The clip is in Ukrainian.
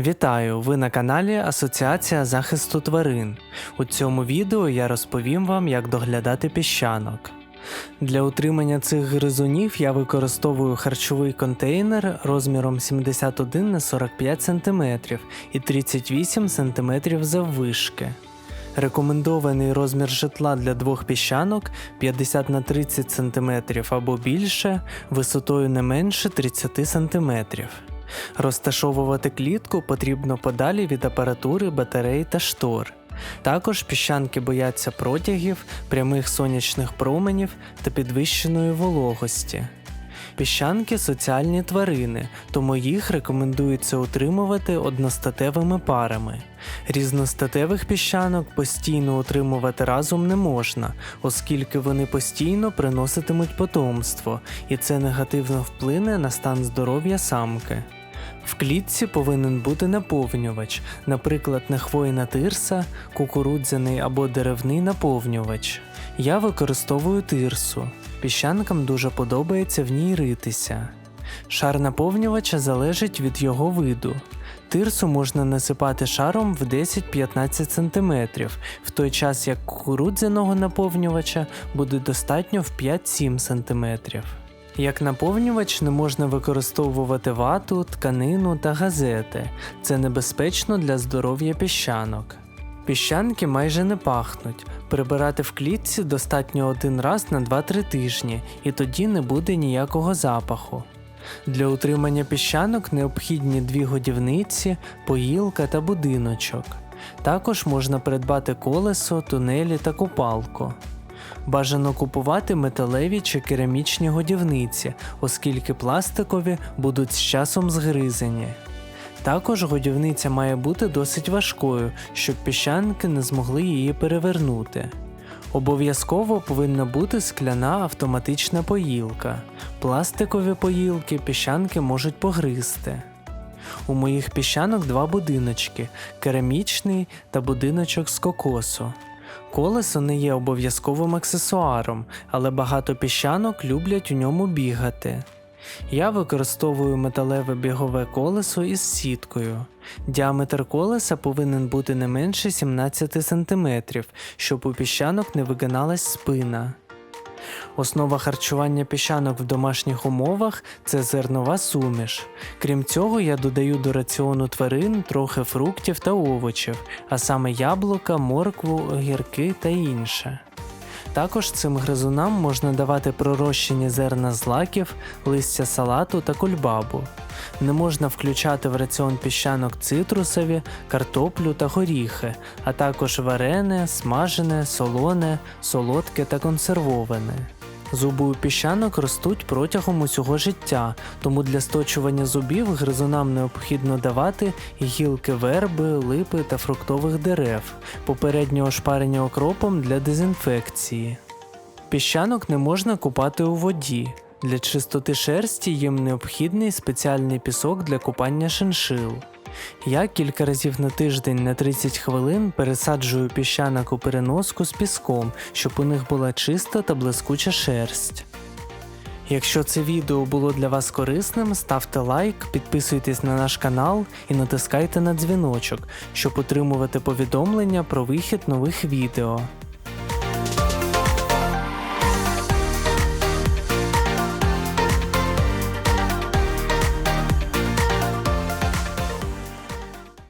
Вітаю! Ви на каналі Асоціація захисту тварин. У цьому відео я розповім вам, як доглядати піщанок. Для утримання цих гризунів я використовую харчовий контейнер розміром 71 на 45 см і 38 см заввишки. Рекомендований розмір житла для двох піщанок 50 на 30 см або більше, висотою не менше 30 см. Розташовувати клітку потрібно подалі від апаратури, батарей та штор. Також піщанки бояться протягів, прямих сонячних променів та підвищеної вологості. Піщанки соціальні тварини, тому їх рекомендується утримувати одностатевими парами. Різностатевих піщанок постійно утримувати разом не можна, оскільки вони постійно приноситимуть потомство, і це негативно вплине на стан здоров'я самки. В клітці повинен бути наповнювач, наприклад, нехвойна тирса, кукурудзяний або деревний наповнювач. Я використовую тирсу. Піщанкам дуже подобається в ній ритися. Шар наповнювача залежить від його виду. Тирсу можна насипати шаром в 10-15 см, в той час як кукурудзяного наповнювача буде достатньо в 5-7 см. Як наповнювач не можна використовувати вату, тканину та газети. Це небезпечно для здоров'я піщанок. Піщанки майже не пахнуть. Прибирати в клітці достатньо один раз на 2-3 тижні, і тоді не буде ніякого запаху. Для утримання піщанок необхідні дві годівниці, поїлка та будиночок. Також можна придбати колесо, тунелі та купалку. Бажано купувати металеві чи керамічні годівниці, оскільки пластикові будуть з часом згризені. Також годівниця має бути досить важкою, щоб піщанки не змогли її перевернути. Обов'язково повинна бути скляна автоматична поїлка. Пластикові поїлки піщанки можуть погризти. У моїх піщанок два будиночки керамічний та будиночок з кокосу. Колесо не є обов'язковим аксесуаром, але багато піщанок люблять у ньому бігати. Я використовую металеве бігове колесо із сіткою. Діаметр колеса повинен бути не менше 17 см, щоб у піщанок не вигиналась спина. Основа харчування піщанок в домашніх умовах це зернова суміш. Крім цього, я додаю до раціону тварин трохи фруктів та овочів, а саме яблука, моркву, огірки та інше. Також цим гризунам можна давати пророщені зерна злаків, листя салату та кульбабу. Не можна включати в раціон піщанок цитрусові, картоплю та горіхи, а також варене, смажене, солоне, солодке та консервоване. Зуби у піщанок ростуть протягом усього життя, тому для сточування зубів гризунам необхідно давати гілки верби, липи та фруктових дерев, попереднє ошпарення окропом для дезінфекції. Піщанок не можна купати у воді. Для чистоти шерсті їм необхідний спеціальний пісок для купання шиншил. Я кілька разів на тиждень на 30 хвилин пересаджую піщанок у переноску з піском, щоб у них була чиста та блискуча шерсть. Якщо це відео було для вас корисним, ставте лайк, підписуйтесь на наш канал і натискайте на дзвіночок, щоб отримувати повідомлення про вихід нових відео.